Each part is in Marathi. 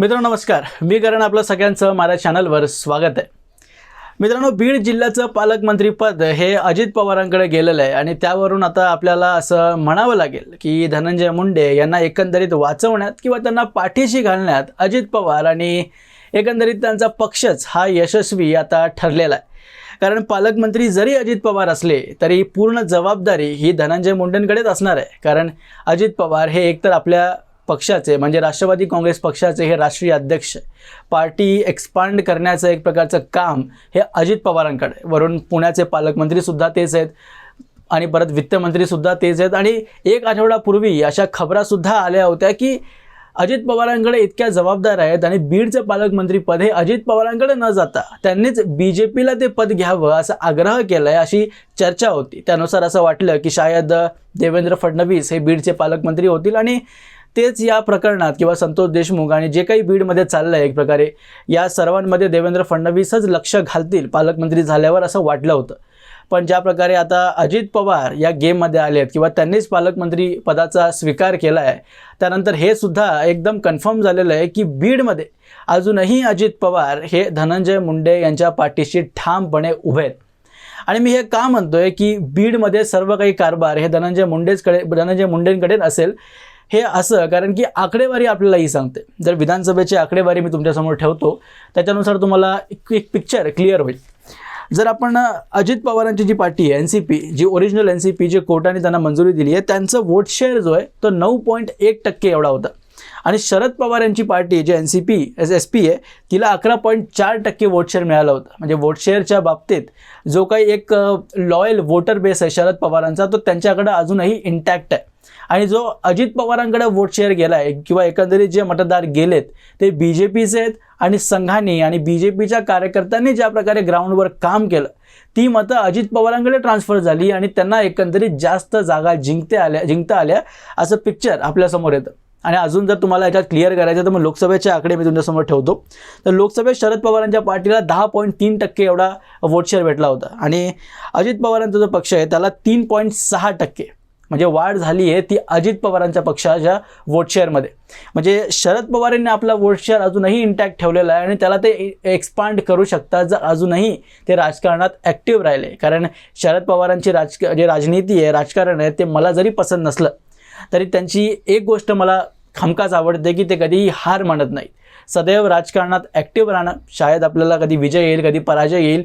मित्रांनो नमस्कार. मी करण आपलं सगळ्यांचं माझ्या चॅनलवर स्वागत आहे. मित्रांनो बीड जिल्ह्याचं पालकमंत्रीपद हे अजित पवारांकडे गेलेलं आहे आणि त्यावरून आता आपल्याला असं म्हणावं लागेल की धनंजय मुंडे यांना एकंदरीत वाचवण्यात किंवा त्यांना पाठीशी घालण्यात अजित पवार आणि एकंदरीत त्यांचा पक्षच हा यशस्वी आता ठरलेला आहे. कारण पालकमंत्री जरी अजित पवार असले तरी पूर्ण जबाबदारी ही धनंजय मुंडेंकडेच असणार आहे. कारण अजित पवार हे एकतर आपल्या पक्षाचे म्हणजे राष्ट्रवादी काँग्रेस पक्षाचे हे राष्ट्रीय अध्यक्ष पार्टी एक्सपांड करण्याचं एक प्रकारचं काम हे अजित पवारांकडे वरून पुण्याचे पालकमंत्रीसुद्धा तेच आहेत आणि परत वित्तमंत्रीसुद्धा तेच आहेत. आणि एक आठवडापूर्वी अशा खबरासुद्धा आल्या होत्या की अजित पवारांकडे इतक्या जबाबदार आहेत आणि बीडचं पालकमंत्रीपद हे अजित पवारांकडे न जाता त्यांनीच बी जे पीला ते पद घ्यावं असा आग्रह केला आहे अशी चर्चा होती. त्यानुसार असं वाटलं की शायद देवेंद्र फडणवीस हे बीडचे पालकमंत्री होतील आणि तेच या प्रकरणात किंवा संतोष देशमुख आणि जे काही बीडमध्ये चाललं आहे एक प्रकारे या सर्वांमध्ये देवेंद्र फडणवीसच लक्ष घालतील पालकमंत्री झाल्यावर असं वाटलं होतं. पण ज्या प्रकारे आता अजित पवार या गेममध्ये आले आहेत किंवा त्यांनीच पालकमंत्री पदाचा स्वीकार केला आहे त्यानंतर हे सुद्धा एकदम कन्फर्म झालेलं आहे की बीडमध्ये अजूनही अजित पवार हे धनंजय मुंडे यांच्या पाठीशी ठामपणे उभे आहेत. आणि मी हे का म्हणतोय की बीडमध्ये सर्व काही कारभार हे धनंजय मुंडेचकडे धनंजय मुंडेंकडे असेल हे असं कारण की आकडेवारी आपल्याला ही सांगते. जर विधानसभेची आकडेवारी मी तुमच्यासमोर ठेवतो त्याच्यानुसार तुम्हाला एक एक पिक्चर क्लिअर होईल. जर आपण अजित पवारांची जी पार्टी आहे एन सी पी जी ओरिजिनल एन सी पी जे कोर्टाने त्यांना मंजुरी दिली आहे त्यांचं वोट शेअर जो आहे तो नऊ पॉईंट एक टक्के एवढा होता. आणि शरद पवार यांची पार्टी जे N C P S S P आहे तिला अकरा पॉईंट चार टक्के वोटशेअर मिळाला मिळालं होतं. म्हणजे वोटशेअरच्या बाबतीत जो काही एक लॉयल वोटर बेस आहे शरद पवारांचा तो त्यांच्याकडं अजूनही इंटॅक्ट आहे. आणि जो अजित पवारांकडे वोट शेअर गेला आहे किंवा एकंदरीत जे मतदार गेलेत ते बी जे पीचे आहेत आणि संघाने आणि बी जे पीच्या कार्यकर्त्यांनी ज्या प्रकारे ग्राउंडवर काम केलं ती मतं अजित पवारांकडे ट्रान्सफर झाली आणि त्यांना एकंदरीत जास्त जागा जिंकते आल्या जिंकता आल्या असं पिक्चर आपल्यासमोर येतं. आणि अजून जर तुम्हाला याच्यात क्लिअर करायचं तर मग लोकसभेचे आकडे मी तुमच्यासमोर ठेवतो. तर लोकसभेत शरद पवारांच्या पार्टीला दहा पॉईंट तीन टक्के एवढा वोट शेअर भेटला होता. आणि अजित पवारांचा जो पक्ष आहे त्याला तीन पॉईंट सहा टक्के. म्हणजे वाढ झाली आहे ती अजित पवारांच्या पक्षाच्या वोट शेअरमध्ये म्हणजे शरद पवारांनी आपला वोट शेअर अजूनही इंटॅक्ट ठेवलेला आहे आणि त्याला ते एक्सपांड करू शकतात जर अजूनही ते राजकारणात ॲक्टिव्ह राहिले. कारण शरद पवारांची राज जे राजनीती आहे राजकारण आहे ते मला जरी पसंत नसलं तरी त्यांची एक गोष्ट मला हमखास आवडते की ते कधीही हार मानत नाहीत. सदैव राजकारणात ॲक्टिव्ह राहणं शायद आपल्याला कधी विजय येईल कधी पराजय येईल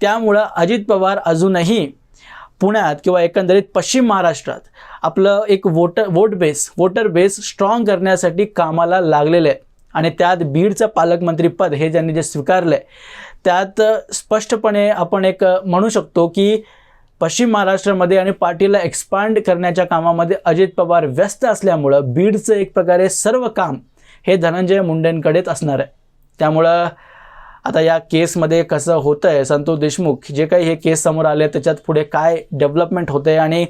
त्यामुळं अजित पवार अजूनही पुण्यात किंवा एकंदरीत पश्चिम महाराष्ट्रात आपलं एक voter vote base voter base strong करण्यासाठी कामाला लागलेलं आहे. आणि त्यात बीडचं पालकमंत्रीपद हे ज्यांनी जे स्वीकारलं आहे त्यात स्पष्टपणे आपण एक म्हणू शकतो की पश्चिम महाराष्ट्रामध्ये आणि पार्टीला एक्सपांड करण्याच्या कामामध्ये अजित पवार व्यस्त असल्यामुळं बीडचं एक प्रकारे सर्व काम हे धनंजय मुंडेंकडेच असणार आहे. त्यामुळं आता या केसमध्ये कसं होतं आहे संतोष देशमुख जे काही हे केस समोर आले त्याच्यात पुढे काय डेव्हलपमेंट होते आहे आणि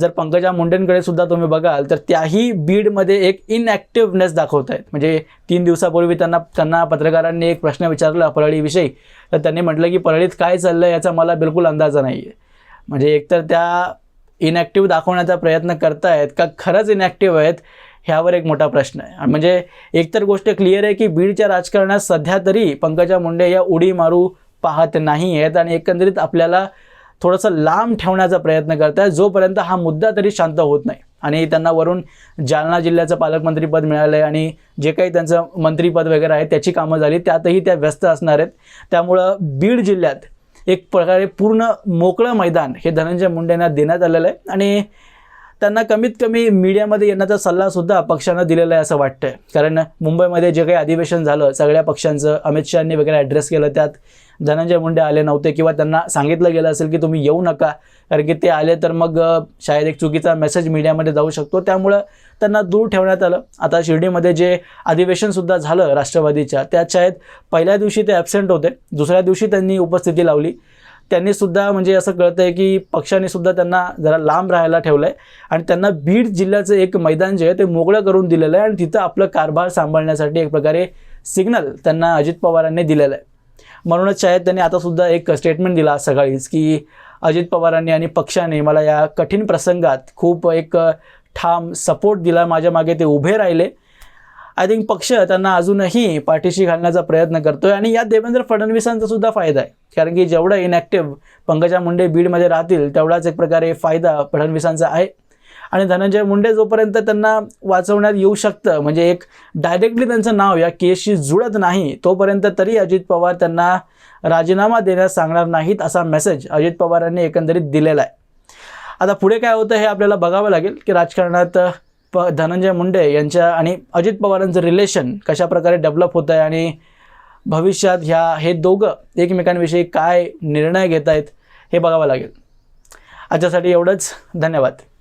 जर पंकजा मुंडेंकडे सुद्धा तुम्ही बघाल तर त्याही बीडमध्ये एक इनॲक्टिव्हनेस दाखवत आहेत म्हणजे तीन दिवसापूर्वी त्यांना त्यांना पत्रकारांनी एक प्रश्न विचारला परळीविषयी. तर त्यांनी म्हटलं की परळीत काय चाललं याचा मला बिलकुल अंदाजा नाही आहे म्हणजे एकतर त्या इनॅक्टिव्ह दाखवण्याचा प्रयत्न करतायत का खरंच इनॅक्टिव्ह आहेत ह्यावर एक मोठा प्रश्न आहे. म्हणजे एकतर गोष्ट क्लिअर आहे की बीडच्या राजकारणात सध्या तरी पंकजा मुंडे या उडी मारू पाहत नाही आहेत आणि एकंदरीत आपल्याला थोडंसं लांब ठेवण्याचा प्रयत्न करत आहेत जोपर्यंत हा मुद्दा तरी शांत होत नाही. आणि त्यांना वरून जालना जिल्ह्याचं पालकमंत्रीपद मिळालं आहे आणि जे काही त्यांचं मंत्रीपद वगैरे आहे त्याची कामं झाली त्यातही त्या व्यस्त असणार आहेत. त्यामुळं बीड जिल्ह्यात एक प्रकारे पूर्ण मोकळं मैदान हे धनंजय मुंडेंना देण्यात आलेलं आहे. आणि त्यांना कमीत कमी मीडियामध्ये येण्याचा सल्लासुद्धा पक्षानं दिलेला आहे असं वाटतंय. कारण मुंबईमध्ये जे काही अधिवेशन झालं सगळ्या पक्षांचं अमित शहानी वगैरे ॲड्रेस केलं त्यात धनंजय मुंडे आले नव्हते किंवा त्यांना सांगितलं गेलं असेल की तुम्ही येऊ नका कारण की ते आले तर मग शायद एक चुकीचा मेसेज मीडियामध्ये जाऊ शकतो. त्यामुळं त्यांना दूर ठेवण्यात आलं. आता शिर्डीमध्ये जे अधिवेशनसुद्धा झालं राष्ट्रवादीच्या त्यात शायद पहिल्या दिवशी ते ॲबसेंट होते दुसऱ्या दिवशी त्यांनी उपस्थिती लावली. त्यांनी सुद्धा म्हणजे असं कळतं आहे की पक्षाने सुद्धा त्यांना जरा लांब राहायला ठेवलं आहे आणि त्यांना बीड जिल्ह्याचं एक मैदान जे आहे ते मोकळं करून दिलेलं आहे आणि तिथं आपलं कारभार सांभाळण्यासाठी एक प्रकारे सिग्नल त्यांना अजित पवारांनी दिलेलं आहे. म्हणूनच शायद त्यांनी आता सुद्धा एक स्टेटमेंट दिला सकाळीच की अजित पवारांनी आणि पक्षाने मला या कठीण प्रसंगात खूप एक ठाम सपोर्ट दिला. माझ्या मागे ते उभे राहिले. आय थिंक पक्ष त्यांना अजूनही पाठीशी घालण्याचा प्रयत्न करतोय. आणि यात देवेंद्र फडणवीसांचा सुद्धा फायदा आहे. कारण की जेवढं इनॅक्टिव्ह पंकजा मुंडे बीडमध्ये राहतील तेवढाच एक प्रकारे फायदा फडणवीसांचा आहे. आणि धनंजय मुंडे जोपर्यंत त्यांना वाचवण्यात येऊ शकतं म्हणजे एक डायरेक्टली त्यांचं नाव या केसशी जुळत नाही तोपर्यंत तरी अजित पवार त्यांना राजीनामा देण्यास सांगणार नाहीत असा मेसेज अजित पवारांनी एकंदरीत दिलेला आहे. आता पुढे काय होतं हे आपल्याला बघावं लागेल की राजकारणात प धनंजय मुंडे यांच्या आणि अजित पवारांचं रिलेशन कशा प्रकारे डेव्हलप होत आहे आणि भविष्यात ह्या हे दोघं एकमेकांविषयी काय निर्णय घेत आहेत हे बघावं लागेल. आजच्यासाठी एवढंच. धन्यवाद.